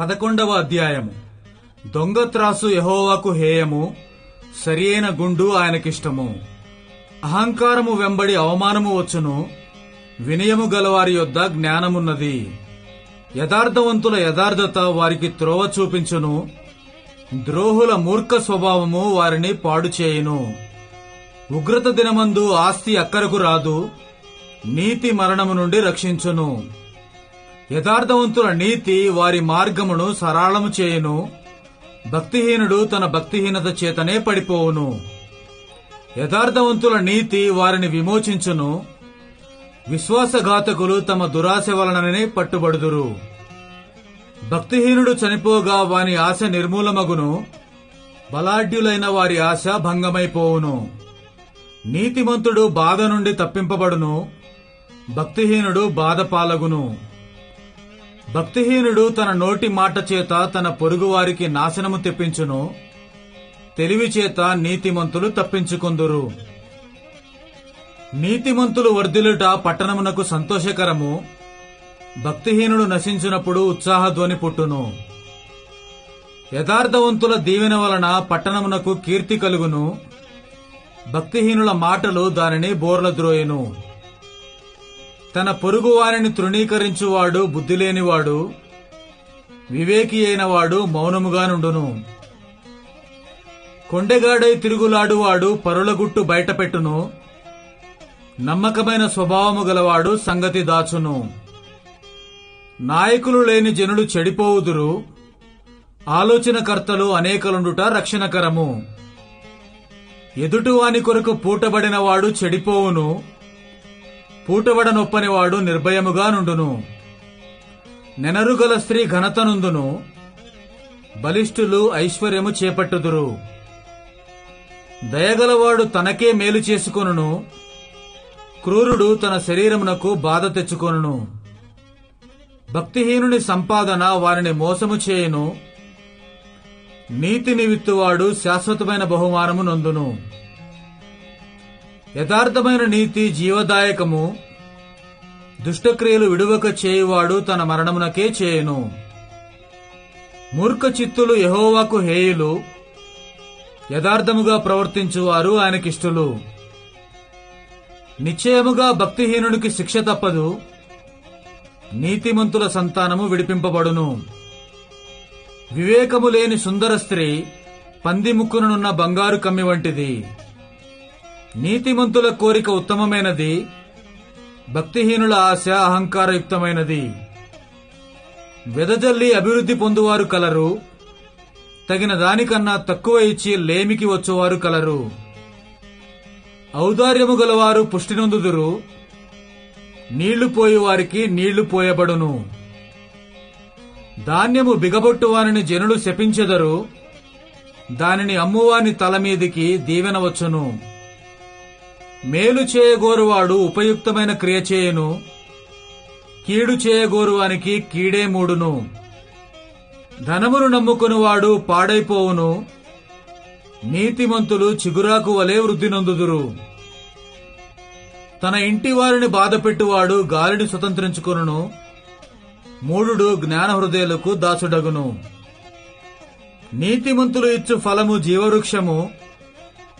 పదకొండవ అధ్యాయము. దొంగ త్రాసు యహోవాకు హేయము సరియైన గుండు ఆయనకిష్టము. అహంకారము వెంబడి అవమానము వచ్చును వినయము గలవారి యొద్ద జ్ఞానమున్నది. యథార్థవంతుల యథార్థత వారికి త్రోవ చూపించును ద్రోహుల మూర్ఖ స్వభావము వారిని పాడు చేయును. ఉగ్రత దినమందు ఆస్తి అక్కరకు రాదు నీతి మరణము నుండి రక్షించును. యథార్థవంతుల నీతి వారి మార్గమును సరళము చేయును. భక్తిహీనుడు తన భక్తిహీనత చేతనే పడిపోవును. యథార్థవంతుల నీతి వారిని విమోచించును. విశ్వాసఘాతకులు తమ దురాశ వలననే పట్టుబడుదురు. భక్తిహీనుడు చనిపోగా వాని ఆశ నిర్మూలమగును. బలాఢ్యులైన వారి ఆశ భంగమైపోవును. నీతిమంతుడు బాధ నుండి తప్పింపబడును. భక్తిహీనుడు బాధ పాలగును. భక్తిహీనుడు తన నోటి మాట చేత తన పొరుగువారికి నాశనము తెప్పించును. తెలివి చేత నీతిమంతులు తప్పించుకొందురు. నీతిమంతులు వర్ధిల్లుట పట్టణమునకు సంతోషకరము. భక్తిహీనుడు నశించినప్పుడు ఉత్సాహధ్వని పుట్టును. యథార్థవంతుల దీవెన వలన పట్టణమునకు కీర్తి కలుగును. భక్తిహీనుల మాటలు దానిని బోర్లద్రోయెను. తన పొరుగు వారిని తృణీకరించువాడు బుద్ధిలేనివాడు వివేకి అయినవాడు మౌనముగానుండును. కొండెగాడై తిరుగులాడువాడు పరులగుట్టు బయటపెట్టును. నమ్మకమైన స్వభావము గలవాడు సంగతి దాచును. నాయకులు లేని జనులు చెడిపోవుదురు. ఆలోచనకర్తలు అనేకలుండుట రక్షణకరము. ఎదుటివాని కొరకు పూటబడినవాడు చెడిపోవును. పూటవడ నొప్పనివాడు నిర్భయముగా నుండును. నెనరుగల స్త్రీ ఘనతనుందును బలిష్ఠులు ఐశ్వర్యము చేపట్టుదురు. దయగలవాడు తనకే మేలు చేసుకొనును. క్రూరుడు తన శరీరమునకు బాధ తెచ్చుకొనును. భక్తిహీనుని సంపాదన వారిని మోసము చేయును. నీతిని విత్తువాడు శాశ్వతమైన బహుమానము నొందును. యథార్థమైన నీతి జీవదాయకము దుష్టక్రియలు విడువక చేయువాడు తన మరణమునకే చేయును. మూర్ఖ చిత్తులు యహోవాకు హేయులు యథార్థముగా ప్రవర్తించువారు ఆయనకిష్టులు. నిశ్చయముగా భక్తిహీనునికి శిక్ష తప్పదు నీతిమంతుల సంతానము విడిపింపబడును. వివేకము లేని సుందర స్త్రీ పంది ముక్కునున్న బంగారు కమ్మి వంటిది. నీతిమంతుల కోరిక ఉత్తమమైనది భక్తిహీనుల ఆశ అహంకారయుక్తమైనది. వెదజల్లి అభివృద్ధి పొందువారు కలరు తగిన దానికన్నా తక్కువ ఇచ్చి లేమికి వచ్చేవారు కలరు. ఔదార్యము గలవారు పుష్టినొందుదురు నీళ్ళు పోయేవారికి నీళ్ళు పోయబడును. ధాన్యము బిగబొట్టువారిని జనులు శపించెదరు దానిని అమ్మువాని తల మీదికి దీవెన వచ్చును. మేలు చేయగోరువాడు ఉపయుక్తమైన క్రియ చేయను కీడు చేయగోరువానికి కీడే మూడును. ధనమును నమ్ముకునివాడు పాడైపోవును నీతిమంతులు చిగురాకు వలె వృద్ధి నొందుదురు. తన ఇంటి వారిని బాధపెట్టువాడు గాలిని స్వతంత్రించుకొనును మూఢుడు జ్ఞాన హృదయాలకు దాచుడగును నీతిమంతులు ఇచ్చు ఫలము జీవవృక్షము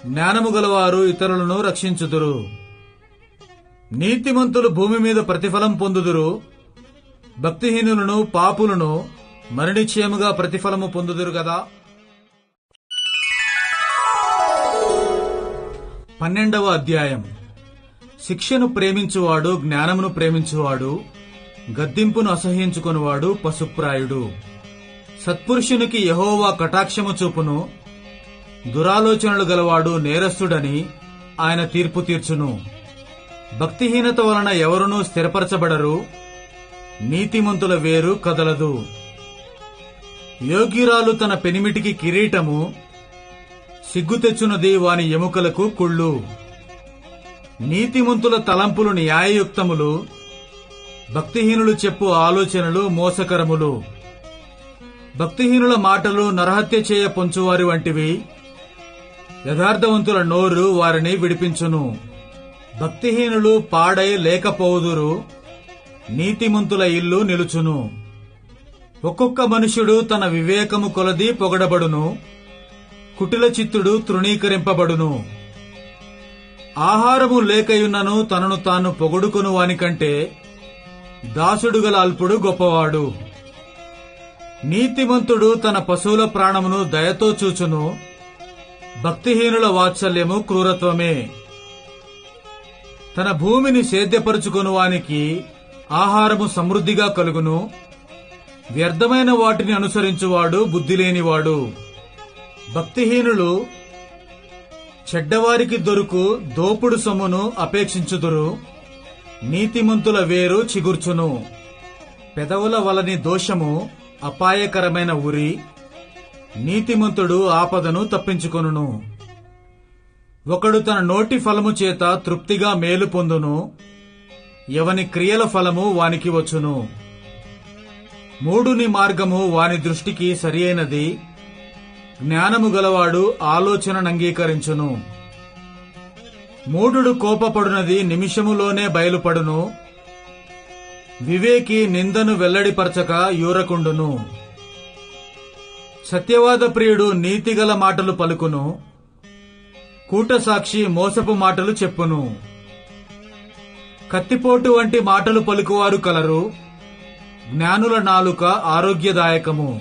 జ్ఞానము గలవారు ఇతరులను రక్షించుదురు. నీతిమంతులు భూమి మీద ప్రతిఫలం పొందుదురు. భక్తిహీనులను పాపులను మరణిక్షయముగా ప్రతిఫలము పొందుదురు కదా. పన్నెండవ అధ్యాయం. శిక్షను ప్రేమించువాడు జ్ఞానమును ప్రేమించువాడు గద్దింపును అసహించుకునివాడు పశుప్రాయుడు. సత్పురుషునికి యహోవా కటాక్షము చూపును దురాలోచనలు గలవాడు నేరస్తుడని ఆయన తీర్పు తీర్చును. భక్తిహీనత వలన ఎవరునూ స్థిరపరచబడరు నీతిమంతుల వేరు కదలదు. యోగిరాలు తన పెనిమిటికి కిరీటము సిగ్గు తెచ్చున్నది వాని ఎముకలకు కుళ్ళు. నీతిమంతుల తలంపులు న్యాయయుక్తములు భక్తిహీనులు చెప్పు ఆలోచనలు మోసకరములు. భక్తిహీనుల మాటలు నరహత్య చేయ పొంచువారి వంటివి యథార్థవంతుల నోరు వారిని విడిపించును. భక్తిహీనులు పాడై లేకపోవుదురు నీతిమంతుల ఇల్లు నిలుచును. ఒక్కొక్క మనుషుడు తన వివేకము కొలది పొగడబడును కుటిల చిత్తుడు తృణీకరింపబడును. ఆహారము లేకయున్నను తనను తాను పొగడుకును వానికంటే దాసుడు గల అల్పుడు గొప్పవాడు. నీతిమంతుడు తన పశువుల ప్రాణమును దయతో చూచును భక్తిహీనుల వాత్సల్యము క్రూరత్వమే. తన భూమిని సేద్యపరుచుకుని వానికి ఆహారము సమృద్ధిగా కలుగును. వ్యర్థమైన వాటిని అనుసరించువాడు బుద్ధి లేనివాడు భక్తిహీనులు చెడ్డవారికి దొరుకు దోపుడు సొమ్మును అపేక్షించుదురు. నీతిమంతుల వేరు చిగుర్చును. పెదవుల వలని దోషము అపాయకరమైన ఉరి నీతిమంతుడు ఆపదను తప్పించుకొనును. ఒకడు తన నోటి ఫలము చేత తృప్తిగా మేలు పొందును. ఎవని క్రియల ఫలము వానికి వచ్చును. మూడుని మార్గము వాని దృష్టికి సరియైనది. జ్ఞానము గలవాడు ఆలోచనను అంగీకరించును. మూఢుడు కోపపడునది నిమిషములోనే బయలుపడును. వివేకి నిందను వెల్లడిపరచక యూరకుండును. సత్యవాద ప్రియుడు నీతిగల మాటలు పలుకును కూటసాక్షి మోసపు మాటలు చెప్పును. కత్తిపోటు వంటి మాటలు పలుకువారు కలరు జ్ఞానుల నాలుక ఆరోగ్యదాయకము.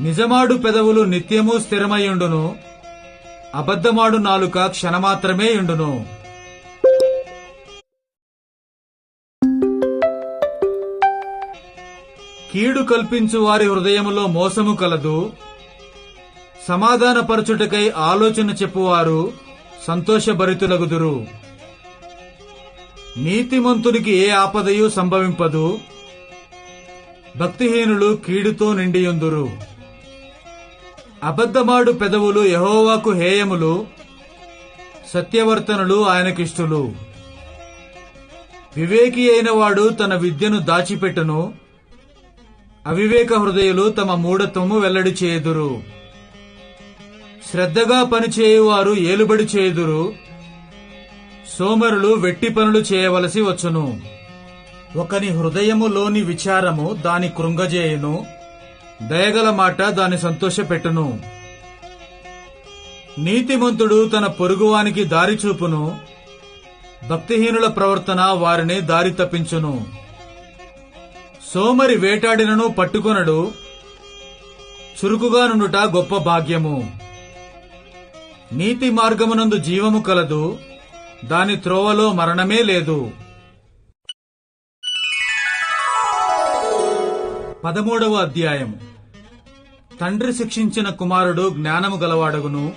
నిజమాడు పెదవులు నిత్యము స్థిరమయుండును అబద్ధమాడు నాలుక క్షణమాత్రమే యుండును కీడు కల్పించు వారి హృదయములో మోసము కలదు. సమాధానపరచుటకై ఆలోచన చెప్పువారు సంతోషభరితులగుదురు. నీతిమంతునికి ఏ ఆపదయు సంభవింపదు. భక్తిహీనులు కీడుతో నిండియుందురు. అబద్ధమాడు పెదవులు యహోవాకు హేయములు. సత్యవర్తనులు ఆయనకిష్టులు. వివేకి అయిన వాడు తన విద్యను దాచిపెట్టును. అవివేక హృదయులు తమ మూఢత్వము వెల్లడి చేయుదురు. శ్రద్ధగా పనిచేయువారు ఏలుబడి చేయుదురు. సోమరులు వెట్టి పనులు చేయవలసి వచ్చును. ఒకని హృదయములోని విచారము దాని కృంగజేయును. దయగల మాట దాని సంతోషపెట్టును నీతిమంతుడు తన పొరుగువానికి దారి చూపును. భక్తిహీనుల ప్రవర్తన వారిని దారి తప్పించును. సోమరి వేటాడినను పట్టుకొనడు. చురుకుగా నుండుట గొప్ప భాగ్యము. నీతి మార్గమునందు జీవము కలదు. దాని త్రోవలో మరణమే లేదు. పదమూడవ అధ్యాయం. తండ్రి శిక్షించిన కుమారుడు జ్ఞానము గలవాడగును.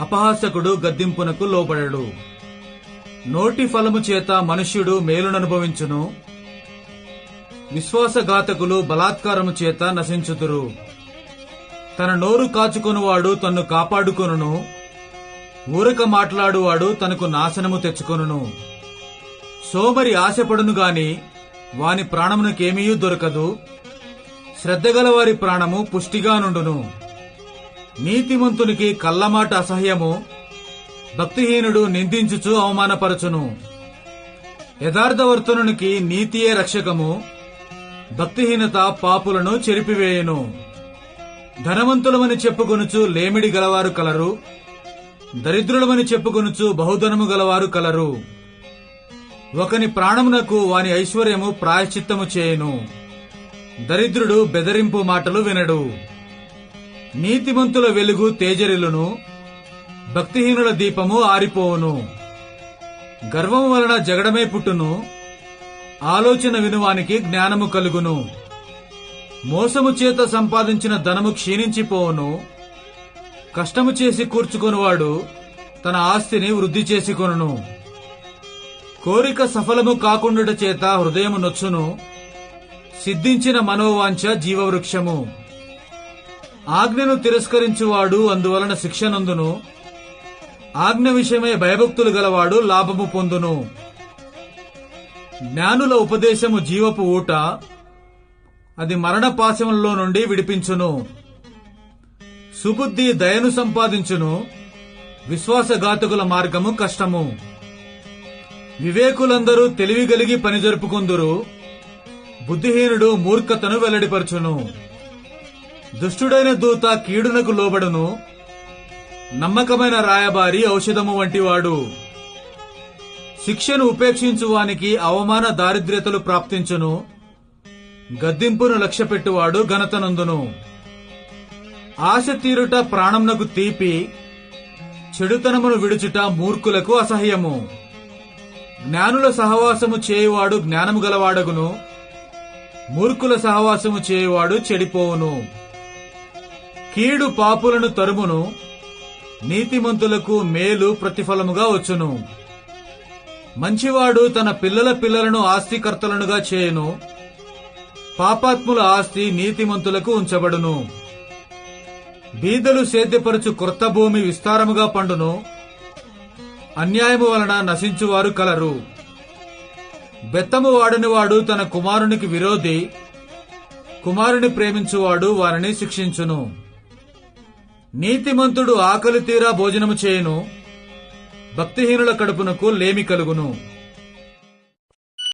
అపహాసకుడు గద్దింపునకు లోబడడు. నోటి ఫలము చేత మనుష్యుడు మేలుననుభవించును. విశ్వాసఘాతకులు బలాత్కారము చేత నశించుతురు తన నోరు కాచుకొనువాడు తన్ను కాపాడుకొనును. ఊరక మాట్లాడువాడు తనకు నాశనము తెచ్చుకొనును. సోమరి ఆశపడును గాని వాని ప్రాణమునకేమీయూ దొరకదు. శ్రద్ధగల వారి ప్రాణము పుష్టిగా నుండును. నీతిమంతునికి కళ్ళమాట అసహ్యము భక్తిహీనుడు నిందించుచు అవమానపరచును. యథార్థవర్తనునికి నీతియే రక్షకము. భక్తిహీనత పాపులను చెరిపివేయును. ధనవంతులమని చెప్పుకొనుచు లేమిడి గలవారు కలరు. దరిద్రులమని చెప్పుకొనుచు బహుధనము గలవారు కలరు. ఒకని ప్రాణమునకు వాని ఐశ్వర్యము ప్రాయశ్చిత్తము చేయును. దరిద్రుడు బెదరింపు మాటలు వినడు. నీతిమంతుల వెలుగు తేజరిలును భక్తిహీనుల దీపము ఆరిపోవును. గర్వము వలన జగడమే పుట్టును. ఆలోచన వినువానికి జ్ఞానము కలుగును. మోసము చేత సంపాదించిన ధనము క్షీణించిపోవును. కష్టము చేసి కూర్చుకొనువాడు తన ఆస్తిని వృద్ధి చేసుకొను కోరిక సఫలము కాకుండుట చేత హృదయము నొచ్చును. సిద్ధించిన మనోవాంఛ జీవవృక్షము. ఆజ్ఞను తిరస్కరించువాడు అందువలన శిక్షనందును ఆజ్ఞ విషయమై భయభక్తులు గలవాడు లాభము పొందును. జ్ఞానుల ఉపదేశము జీవపు ఊట అది మరణ పాశములలో నుండి విడిపించును. సుబుద్ధి దయను సంపాదించును. విశ్వాసఘాతకుల మార్గము కష్టము. వివేకులందరూ తెలివిగలిగి పని జరుపుకుందురు. బుద్ధిహీనుడు మూర్ఖతను వెల్లడిపరచును. దుష్టుడైన దూత కీడునకు లోబడును. నమ్మకమైన రాయబారి ఔషధము వంటివాడు. శిక్షను ఉపేక్షించు వానికి అవమాన దారిద్ర్యతలు ప్రాప్తించును. గద్దింపును లక్ష్యపెట్టువాడు ఘనతనందును ఆశ తీరుట ప్రాణంనకు తీపి చెడుతనమును విడుచుట మూర్ఖులకు అసహ్యము. జ్ఞానుల సహవాసము చేయువాడు జ్ఞానము గలవాడగును. మూర్ఖుల సహవాసము చేయువాడు చెడిపోవును. కీడు పాపులను తరుమును. నీతిమంతులకు మేలు ప్రతిఫలముగా వచ్చును. మంచివాడు తన పిల్లల పిల్లలను ఆస్తికర్తలనుగా చేయును. పాపాత్ముల ఆస్తి నీతిమంతులకు ఉంచబడును. బీదలు సేద్యపరచు కొత్త భూమి విస్తారముగా పండును. అన్యాయము వలన నశించువారు కలరు. బెత్తము వాడనివాడు తన కుమారునికి విరోధి. కుమారుని ప్రేమించువాడు వారిని శిక్షించును. నీతిమంతుడు ఆకలి తీరా భోజనము చేయును. భక్తిహీనుల కడుపునకు లేమి కలుగును.